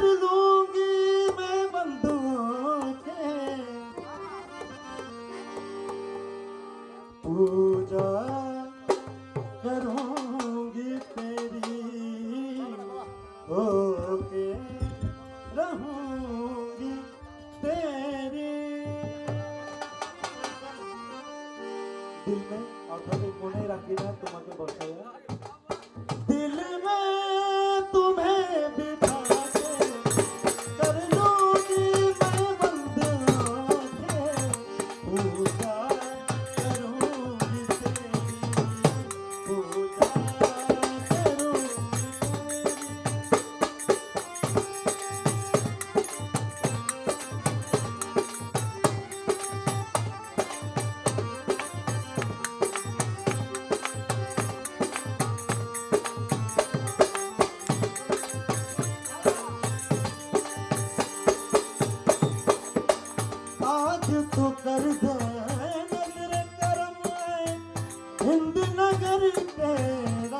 कर लूंगी मैं बंदों के पूजा करूंगी तेरी होके रहूंगी तेरी दिल में और कोने रखी ना तुम्हारे बसा ਮੁਝ ਤੋਂ ਕਰਦਾ ਨਜ਼ਰ ਕਰਮ ਹਿੰਦ ਨਗਰ ਤੇਰਾ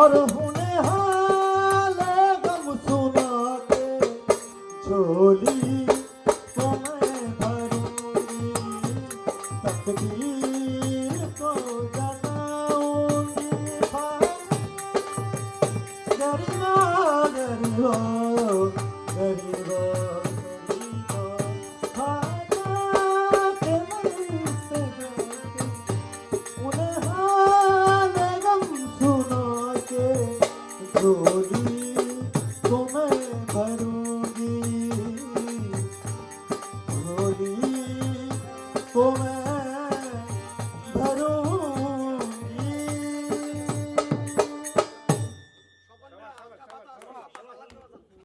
और हुने हाले गम सुना के झोली को मैं भरूंगी तकदीर को जा গরিবা